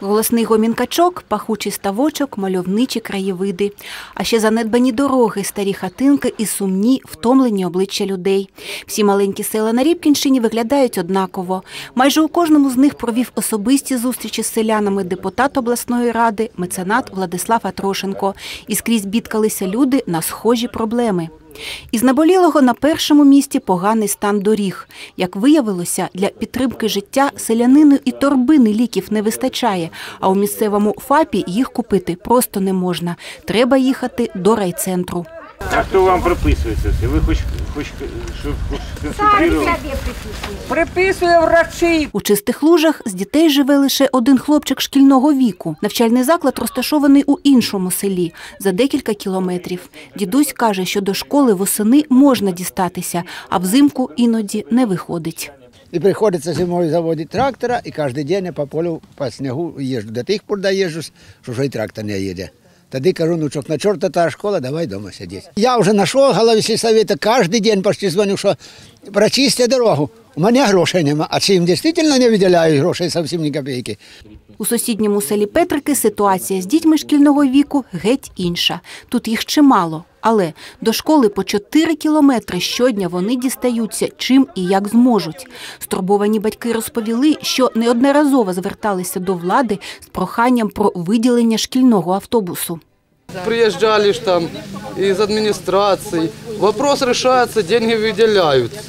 Голосний гомін качок, пахучий ставочок, мальовничі краєвиди. А ще занедбані дороги, старі хатинки і сумні, втомлені обличчя людей. Всі маленькі села на Рібкінщині виглядають однаково. Майже у кожному з них провів особисті зустрічі з селянами депутат обласної ради, меценат Владислав Атрошенко. І скрізь бідкалися люди на схожі проблеми. Із наболілого на першому місці поганий стан доріг. Як виявилося, для підтримки життя селянину і торбини ліків не вистачає, а у місцевому ФАПі їх купити просто не можна. Треба їхати до райцентру. А хто вам прописує це все? Ви хоч, хоч щоб хоч концентрували? Приписує врачі. У чистих лужах з дітей живе лише один хлопчик шкільного віку. Навчальний заклад розташований у іншому селі за декілька кілометрів. Дідусь каже, що до школи восени можна дістатися, а взимку іноді не виходить. И приходится зимой заводить трактора, и каждый день я по полю, по снегу езжу. До тих пор доезжу, що вже і трактор не їде. Тоді кажу, внучок, на чорта та школа, давай дома сидіти. Я вже знайшов голові сільсовета, кожен день почти дзвоню, що прочисти дорогу. У мене грошей нема, а чи їм дійсно не виділяють грошей зовсім ні копійки. У сусідньому селі Петрики ситуація з дітьми шкільного віку геть інша. Тут їх чимало. Але до школи по 4 кілометри щодня вони дістаються чим і як зможуть. Стурбовані батьки розповіли, що неодноразово зверталися до влади з проханням про виділення шкільного автобусу. Приезжали ж там из администрации. Вопрос решается, деньги выделяются.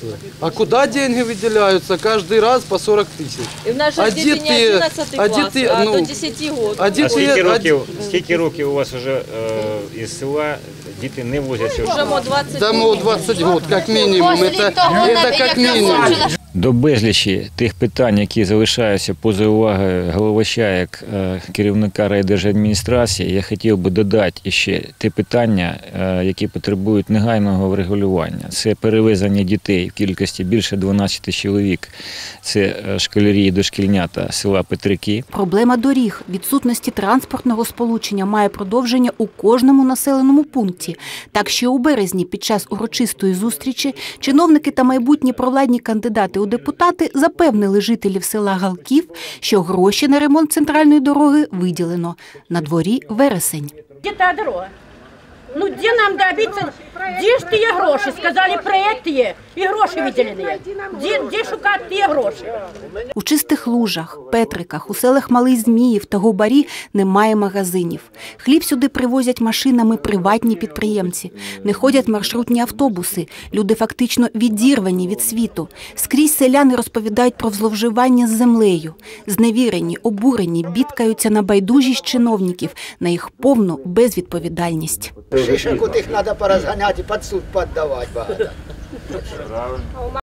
А куда деньги выделяются? Каждый раз по 40 тысяч. И в нашей А дитине діти- 11 а класс, діти, а ну, до 10 год. А А діти, скільки а років, скільки років у вас вже е, із села діти не возяться? в Уже школу? мо 20 Дамо 20 год, как минимум. Это, это как минимум. До безлічі тих питань, які залишаються поза увагою головача як е, керівника райдержадміністрації, я хотів би додати ще ті питання, е, які потребують негайного врегулювання. Це перевезення дітей в кількості більше 12 чоловік. Це е, школярі і дошкільнята села Петрики. Проблема доріг, відсутності транспортного сполучення має продовження у кожному населеному пункті. Так що у березні під час урочистої зустрічі чиновники та майбутні провладні кандидати у депутати запевнили жителів села Галків, що гроші на ремонт центральної дороги виділено. На дворі вересень. Де та дорога? Ну де нам добиться? Де ж ті гроші? Сказали, проєкт є і гроші виділені. Де, де шукати ті гроші? У чистих лужах, Петриках, у селах Малий Зміїв та Губарі немає магазинів. Хліб сюди привозять машинами приватні підприємці. Не ходять маршрутні автобуси. Люди фактично відірвані від світу. Скрізь селяни розповідають про зловживання з землею. Зневірені, обурені, бідкаються на байдужість чиновників, на їх повну безвідповідальність. Шишок у тих треба порозганяти під суд піддавати багато.